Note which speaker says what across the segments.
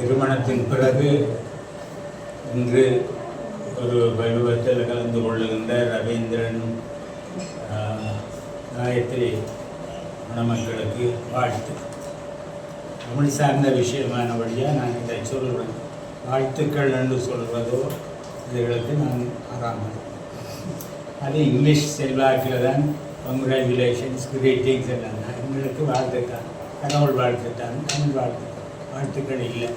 Speaker 1: திருமணத்தின் பிறகு இன்று ஒரு வைபவத்தில் கலந்து கொள்ளுகின்ற ரவீந்திரன் காயத்ரி மணமக்களுக்கு வாழ்த்து. தமிழ் சார்ந்த விஷயமான வழியாக நான் இதை சொல்கிறேன் வாழ்த்துக்கள் என்று சொல்வதோ இதுகளுக்கு நான் ஆறாமல் அது இங்கிலீஷ் செல்வாக்கில் தான் கங்க்ராச்சுலேஷன்ஸ் கிரீட்டிங்ஸ் எல்லாம். தான் எங்களுக்கு வாழ்த்துட்டான் கடவுள் வாழ்த்துத்தான் தமிழ் வாழ்த்து வாழ்த்துக்கள் இல்லை.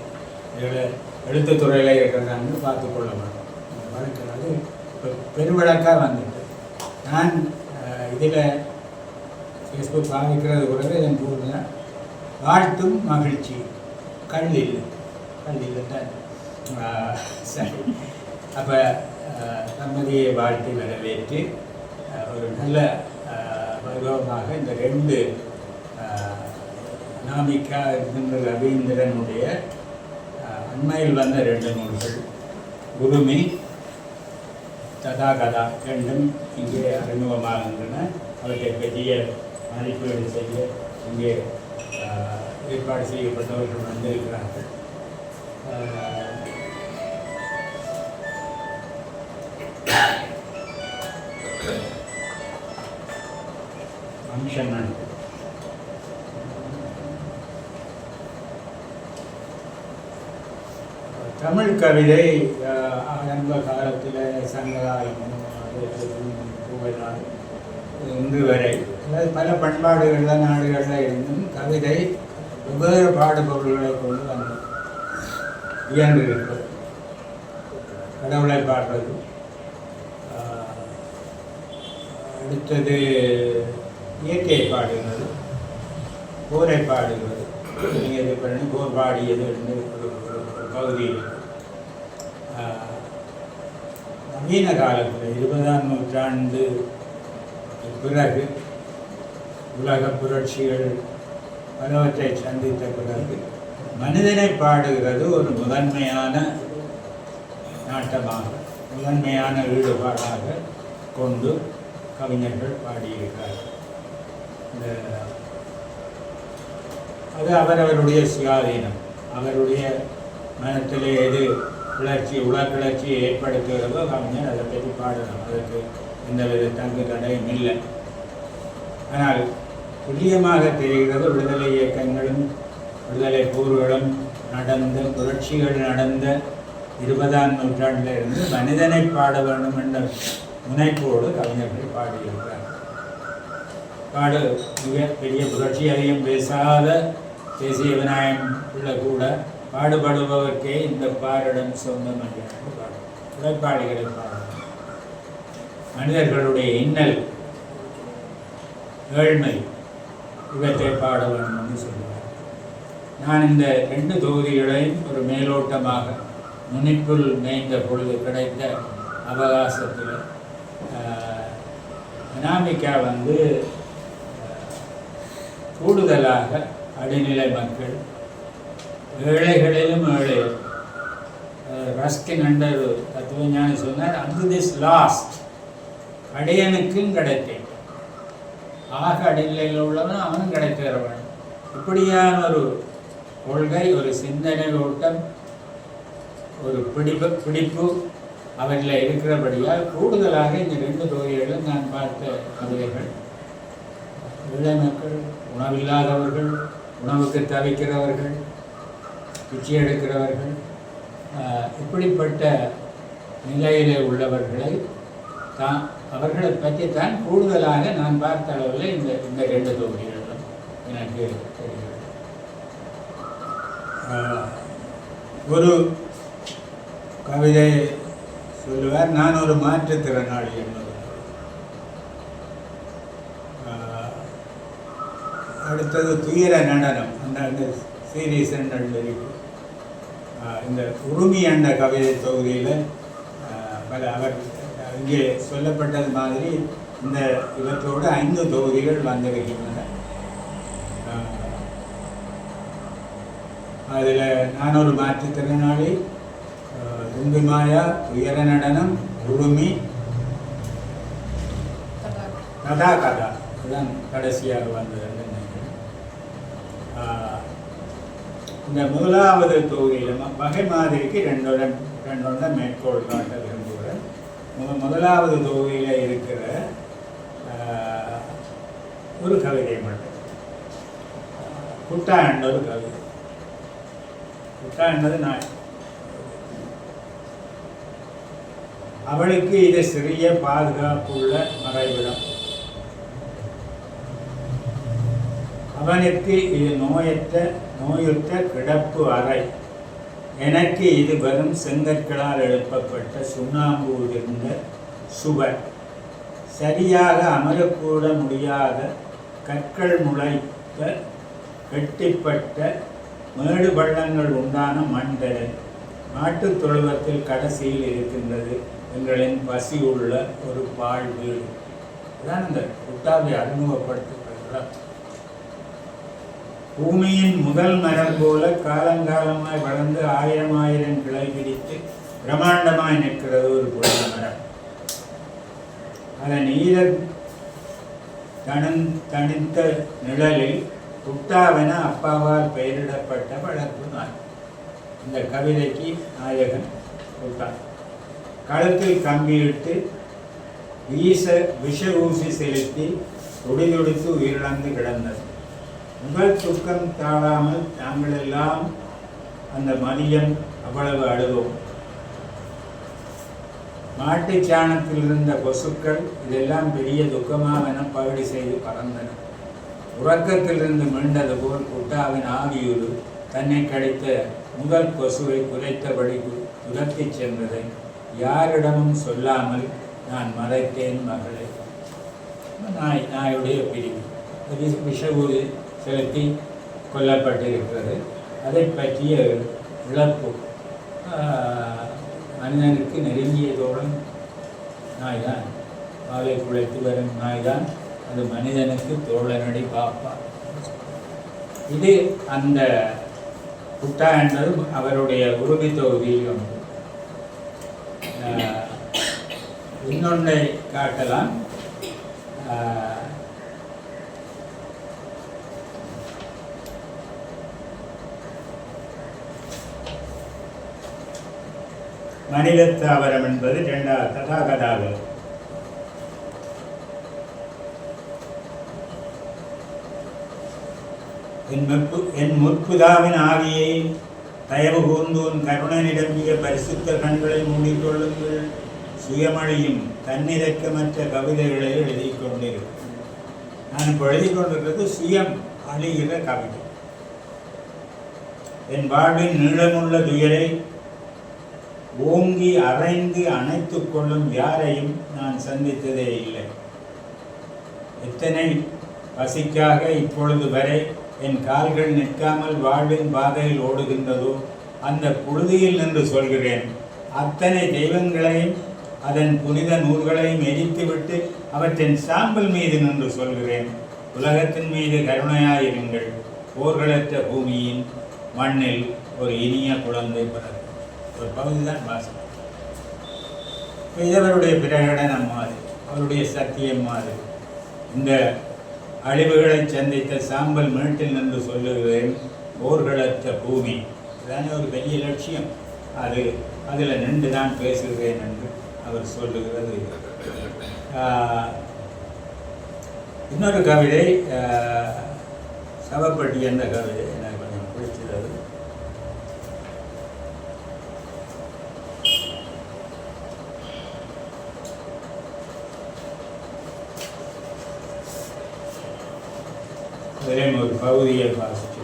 Speaker 1: எழுத்து துறையில் இருக்கிறாங்க பார்த்து கொள்ள வேண்டும். வழக்கிறது இப்போ பெருவழக்காக வந்துட்டு. நான் இதில் ஃபேஸ்புக் பாதிக்கிறது கூட என் பூர்ண வாழ்த்தும் மகிழ்ச்சி. கல் இல்லை. கல் இல்லை தான் சரி. அப்போ சம்மதியை வாழ்த்தி வரவேற்று ஒரு நல்ல வைபவமாக இந்த ரெண்டு நாமிக்கா இருந்த இருக்கின்ற ரவீந்திரனுடைய அண்மையில் வந்த ரெண்டு நூல்கள் குருமி ததாகதா ரெண்டும் இங்கே அறிமுகமாகின்றன. அவற்றை பெரிய மதிப்பீடு செய்ய இங்கே ஏற்பாடு செய்யப்பட்டவர்கள் வந்திருக்கிறார்கள். ஆஹ், அம்சன் நன்றி தமிழ் கவிதை அஹ், ஆரம்ப காலத்தில் சங்ககாலம் புகழால் இன்று வரை. அதாவது பல பண்பாடுகளில் நாடுகளில் இருந்தும் கவிதை வெவ்வேறு பாடுபொருள்களை கொண்டு வந்து இயன்றிருக்கிறது கடவுளை பாடுறது அடுத்தது இயற்கையை பாடுகிறது. போரை பாடுகிறது. நீங்கள் இது பண்ணி போர் பாடியது என்று ஒரு ஒரு- பகுதி இருக்கு. நவீன காலத்தில் இருபதாம் நூற்றாண்டு பிறகு உலக புரட்சிகள் பலவற்றை சந்தித்த பிறகு மனிதனை பாடுகிறது ஒரு முதன்மையான நாட்டமாக முதன்மையான ஈடுபாடாக கொண்டு கவிஞர்கள் பாடியிருக்கிறார்கள். இந்த அது அவரவருடைய சுயாதீனம் அவருடைய மனத்திலே எது கிளர்ச்சி உலகிளர்ச்சியை ஏற்படுத்துகிறதோ கவிஞர் அதை பற்றி பாடணும். அதற்கு எந்தவித தங்கு தடையும் இல்லை. ஆனால் துல்லியமாக தெரிகிறது விடுதலை இயக்கங்களும் விடுதலை போர்களும் நடந்த புரட்சிகள் நடந்த இருபதாம் நூற்றாண்டிலிருந்து மனிதனை பாட வேண்டும் என்ற முனைப்போடு கவிஞர்கள் பாடியிருக்கிறார் பாடு மிக பெரிய புரட்சி அதிகம் பேசாத தேசிய விநாயகம் உள்ள கூட பாடுபடுபவர்க்கே இந்த பாரிடம் சொந்தம் என்று பாடு உழைப்பாளிகளை பாடலாம் மனிதர்களுடைய இன்னல் ஏழ்மை இவற்றை பாட வேண்டும் என்று சொல்லுவார் நான் இந்த ரெண்டு தொகுதிகளையும் ஒரு மேலோட்டமாக நுனிப்புள் மேய்ந்த பொழுது கிடைத்த அவகாசத்தில் ஆஹ், அனாமிகா வந்து கூடுதலாக அடிநிலை மக்கள் ஏழைகளிலும் ஏழை. ரஸ்கின் என்ற ஒரு தத்துவஞானி சொன்னார் அந்து திஸ் லாஸ்ட் அடையனுக்கும் கிடைத்தேன். ஆக அடிநிலையில் உள்ளவன் அவனும் கிடைக்கிறவன் இப்படியான ஒரு கொள்கை ஒரு சிந்தனை ஓட்டம் ஒரு பிடிப்பு பிடிப்பு அவரில் இருக்கிறபடியால் கூடுதலாக இந்த ரெண்டு தொகுதிகளிலும் நான் பார்த்த கவிதைகள். ஏழை மக்கள் உணவில்லாதவர்கள் உணவுக்கு தவிக்கிறவர்கள் பிச்சை எடுக்கிறவர்கள் இப்படிப்பட்ட நிலையிலே உள்ளவர்களை தான் அவர்களை பற்றி தான் கூடுதலாக நான் பார்த்த அளவில் இந்த இந்த ரெண்டு தொகுதிகளிலும் எனக்கு தெரிகிறது. ஒரு கவிதை சொல்லுவார் நான் ஒரு மாற்றுத்திறனாளி என்பது. அடுத்தது துயர நடனம் அந்த அந்த சீரீஸ் இருக்கு. இந்த உருமி என்ற கவிதை தொகுதியில் பல அவர் இங்கே சொல்லப்பட்டது மாதிரி இந்த இவற்றோடு ஐந்து தொகுதிகள் வந்திருக்கின்றன. அதில் நான் ஒரு மாற்றுத்திறனாளி தும்பி மாயா துயர நடனம் உருமி கதா கதா அதுதான் கடைசியாக வந்தது நினைக்கிறேன். இந்த முதலாவது தொகுதியில் வகை மாதிரிக்கு ரெண்டுடன் ரெண்டுடன் மேற்கோள் காட்ட விரும்புகிறேன். முத முதலாவது தொகுதியில் இருக்கிற ஒரு கவிதை மட்டும். குட்டா என்ற ஒரு கவிதை குட்டா என்பது நான் அவளுக்கு இது சிறிய பாதுகாப்புள்ள மறைவிடம். அவனுக்கு இது நோயற்ற நோயுற்ற கிடப்பு அறை. எனக்கு இது வெறும் செங்கற்களால் எழுப்பப்பட்ட சுண்ணாம்பு உதிர்ந்த சுவர். சரியாக அமரக்கூட முடியாத கற்கள் முளைத்த கெட்டிப்பட்ட மேடு பள்ளங்கள் உண்டான மண்டலை மாட்டுத் தொழுவத்தில் கடைசியில் இருக்கின்றது எங்களின் பசி உள்ள ஒரு பால் வீடு. அதான் இந்த குட்டாவை அறிமுகப்படுத்தப்படுகிற பூமியின் முதல் மரம் போல காலங்காலமாய் வளர்ந்து ஆயிரம் ஆயிரம் கிளை பிடித்து பிரம்மாண்டமாய் நிற்கிறது ஒரு புனித மரம். அதன் ஈர தனன் தனித்த நிழலில் குட்டாவென அப்பாவால் பெயரிடப்பட்ட வளர்ப்பு நாய் இந்த கவிதைக்கு நாயகன் குட்டா கழுத்தில் கம்பியிட்டு வீச விஷ ஊசி செலுத்தி துடிதுடித்து உயிரிழந்து கிடந்தது. முதல் துக்கம் தாழாமல் நாங்கள் எல்லாம் அந்த மதியம் அவ்வளவு அழுதோம் மாட்டு சாணத்தில் இருந்த கொசுக்கள் இதெல்லாம் பெரிய துக்கமாவென பகடி செய்து பறந்தன. உறக்கத்திலிருந்து மீண்டது போல் குட்டாவின் ஆவியூறு தன்னை கடித்த முதல் கொசுவை குறைத்தபடி துரத்தி சென்றதை யாரிடமும் சொல்லாமல் நான் மறைத்தேன் மகளே. நாய் நாயுடைய பிரிவு. விஷ விஷ செலுத்தி கொல்லப்பட்டிருக்கிறது. அதை பற்றிய இழப்பு ஆஹ், மனிதனுக்கு நெருங்கிய தோழன் நாய்தான். காலை குழைத்து வரும் நாய்தான். அது மனிதனுக்கு தோழனடி பாப்பா. இது அந்த குட்டா என்பது அவருடைய உறுதி தொகுதியில் ஒன்று. இன்னொன்றை காட்டலாம். ஆஹ், என்பது இரண்டாவது ததாகதாவரம் என் முற்பு என் முற்புதாவின் ஆவியை தயவு கூர்ந்து உன் கருணை நிரம்பிய பரிசுத்த கண்களை மூடிக்கொள்ளுங்கள். சுயமொழியும் தன்னிறக்கமற்ற கவிதைகளை எழுதி கொண்டிருக்கிறேன் நான் இப்போ எழுதி கொண்டிருக்கிறது சுயம் அழிகிற கவிதை. என் வாழ்வின் நீளமுள்ள துயரை ஓங்கி அரைந்து அணைத்துக் கொள்ளும் யாரையும் நான் சந்தித்ததே இல்லை. எத்தனை பசிக்காக இப்பொழுது வரை என் கால்கள் நிற்காமல் வாழ்வின் பாதையில் ஓடுகின்றதோ அந்த புழுதியில் நின்று சொல்கிறேன். அத்தனை தெய்வங்களையும் அதன் புனித நூல்களையும் எரித்துவிட்டு அவற்றின் சாம்பல் மீது நின்று சொல்கிறேன். உலகத்தின் மீது கருணையாயிருங்கள். போர்களற்ற பூமியின் மண்ணில் ஒரு இனிய குழந்தை பிறகு ஒரு பகுதி தான் வாசகம் இது பிரகடனம் மாறு அவருடைய சத்தியம் மாறு. இந்த அழிவுகளை சந்தித்த சாம்பல் மேட்டில் நின்று சொல்லுகிறேன் போர்களற்ற பூமி. இதுதானே ஒரு பெரிய லட்சியம். அது அதில் நின்று தான் பேசுகிறேன் என்று அவர் சொல்லுகிறது. ஆஹ், இன்னொரு கவிதை ஆஹ், சவப்பட்டி என்ற கவிதை எனக்கு கொஞ்சம் பிடிச்சது அது. அதிலே ஒரு பகுதியை வாசிச்சு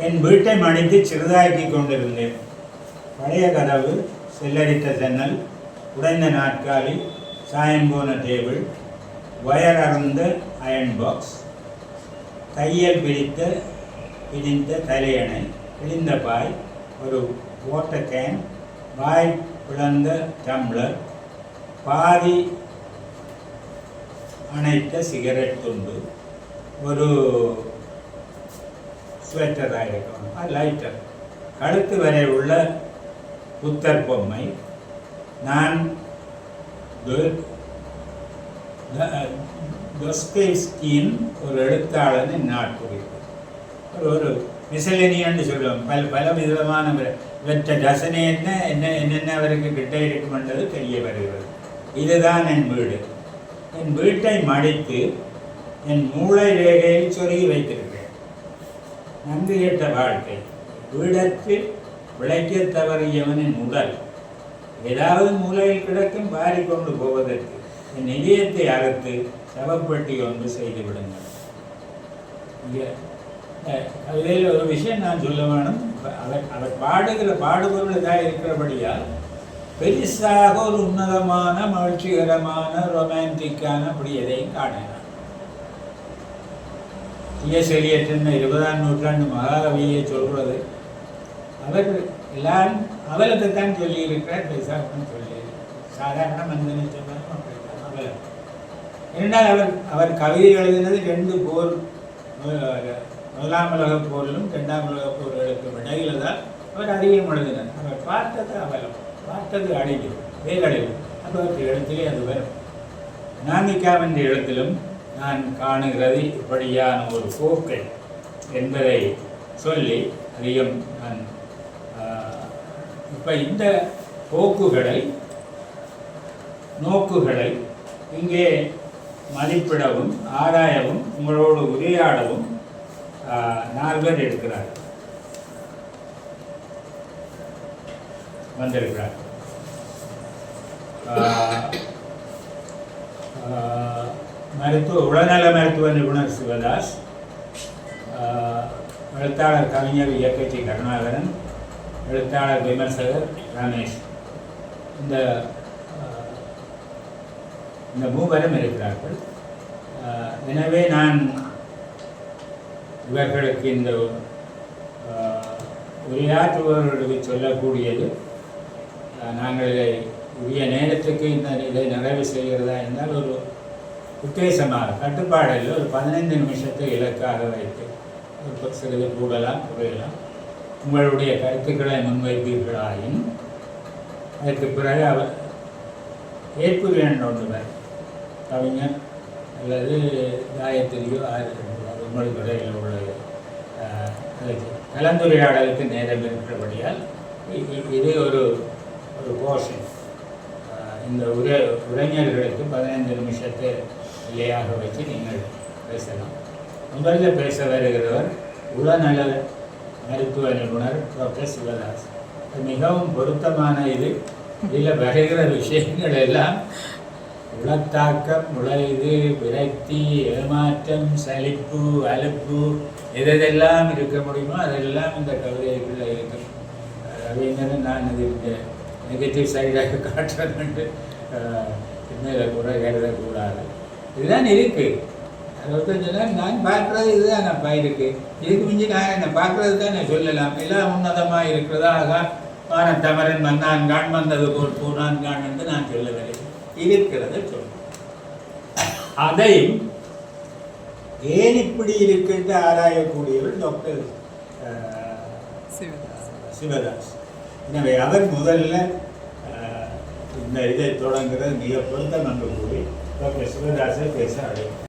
Speaker 1: என் வீட்டை மடித்து சிறிதாக்கி கொண்டிருந்தேன். பழைய கதவு செல்லரித்த ஜன்னல் உடைந்த நாற்காலி சாயம் போன டேபிள் வயர் அறந்த அயன் பாக்ஸ் தையல் பிடித்த பிடித்த தலையணை பிழிந்த பாய் ஒரு வாட்டர் கேன் வாய் பிளந்த டம்ளர் பாதி அணைத்த சிகரெட் துண்டு ஒரு ஸ்வெட்டராக இருக்கும் லைட்டர் கழுத்து வரை உள்ள புத்தர் பொம்மை நான் தொஸ்தேஸ்கியின் ஒரு எழுத்தாளன் நாட்குறிப்பு ஒரு ஒரு மிசலேனியன்னு சொல்லுவோம் பல பல விதமான வி- இவற்றை ரசனை என்ன என்ன என்னென்ன அவருக்கு கிட்ட இருக்குமென்றது தெரிய வருகிறது இதுதான் என் வீடு என் வீட்டை மடித்து என் மூளை ரேகையில் சொருகி வைத்திருக்கிறேன். நன்கு கேட்ட வாழ்க்கை. வீடற்று விளைக்க தவறியவனின் உடல் ஏதாவது மூலையில் கிடக்கும் வாரி கொண்டு போவதற்கு என் இதயத்தை அறுத்து சவப்பட்டி ஒன்று செய்து விடுங்கள். இங்கே ஒரு விஷயம் நான் சொல்ல வேணும். அவர் அவர் பாடுகிற பாடுபொருள் இதாக இருக்கிறபடியால் பெரிசாக ஒரு உன்னதமான மகிழ்ச்சிகரமான ரொமான்டிக்கான அப்படி எதையும் காணலாம் டிஎஸ் எலியட்னு இருபதாம் நூற்றாண்டு மகாகவியை சொல்றது அவர் அவலத்தை தான் சொல்லியிருக்கிறார் பெரிசாகன்னு சொல்லி சாதாரண மனிதனை சொன்னாலும் அப்படித்தான் அவலம். இரண்டால் அவர் அவர் கவிதை எழுதினது ரெண்டு போர் முதலாம் உலகப் போரிலும் இரண்டாம் உலகப் போர்களுக்கும் இடையில தான் அவர் அதிகம் எழுதினார் அவர் பார்த்தது அவலம். பார்த்தது அழிவு வேலழிவு அது இடத்திலே அது வரும் நாமிக்காவின் எழுத்திலும் நான் காணுகிறது இப்படியான ஒரு போக்கை என்பதை சொல்லி அதிகம் நான். இப்போ இந்த போக்குகளை நோக்குகளை இங்கே மதிப்பிடவும் ஆராயவும் உங்களோடு உரையாடவும் நால்வர் இருக்கிறார்கள். வந்திருக்கிறார். மருத்துவ உடல்நல மருத்துவ நிபுணர் சிவதாஸ் எழுத்தாளர் கவிஞர் இயக்கச்சி கருணாகரன் எழுத்தாளர் விமர்சகர் ரமேஷ். இந்த இந்த மூவரும் இருக்கிறார்கள். எனவே நான் இவர்களுக்கு இந்த உரையாற்றுபவர்களுக்கு சொல்லக்கூடியது நாங்கள் இதை உரிய நேரத்துக்கு இந்த இதை நிறைவு செய்கிறதா என்றால் ஒரு உத்தேசமாக கட்டுப்பாடில் ஒரு பதினைந்து நிமிஷத்தை இலக்காக வைத்து சிறிது கூடலாம் குறையலாம் உங்களுடைய கருத்துக்களை முன்வைப்பீர்களாயின் அதற்கு பிறகு அவர் ஏற்புரியன் ஒன்றுவர் கவிஞர் அல்லது காயத்திரியோ ஆயிரத்தி அது உங்களுக்கு இடையில் உள்ளது கலந்துரையாடலுக்கு நேரம் இருக்கிறபடியால் இது ஒரு ஒரு கோஷம். இந்த உரை உரைஞர்களுக்கு பதினைந்து நிமிஷத்தை இல்லையாக வச்சு நீங்கள் பேசலாம். முதல்ல பேச வருகிறவர் உளநல மருத்துவ நிபுணர் டாக்டர் சிவதாஸ். மிகவும் பொருத்தமான இது. இதில் வருகிற விஷயங்கள் எல்லாம் உளத்தாக்கம் உழைது விரக்தி ஏமாற்றம் சலிப்பு அலுப்பு எதெல்லாம் இருக்க முடியுமோ அதெல்லாம் இந்த கவிதைக்குள்ளே இருக்கும். ரவீந்திரன் நான் இது நெகட்டிவ் சைடாக காட்டுறேன்ட்டு மேலே கூட எழுதக்கூடாது இதுதான் இருக்கு. அதாவது சொன்னால் நான் பார்க்குறது இதுதான் அப்பா இருக்கு. இதுக்கு மிஞ்சி நான் என்ன பார்க்குறது தான் நான் சொல்லலாம். எல்லாம் உன்னதமாக இருக்கிறதா? ஆகா வானத்தமரன் வந்தான் கான் வந்தது போல் போனான் கான் என்று நான் சொல்லவில்லை. இருக்கிறத சொல்றேன் அதையும் ஏன் இப்படி இருக்கின்ற ஆராயக்கூடியவர் டாக்டர் அஹ், சிவதாஸ். எனவே அதன் முதல்ல இந்த இதை தொடங்குறது மிக பொருத்தம் என்று கூறி டாக்டர் சிவதாசை பேச அழைக்கும்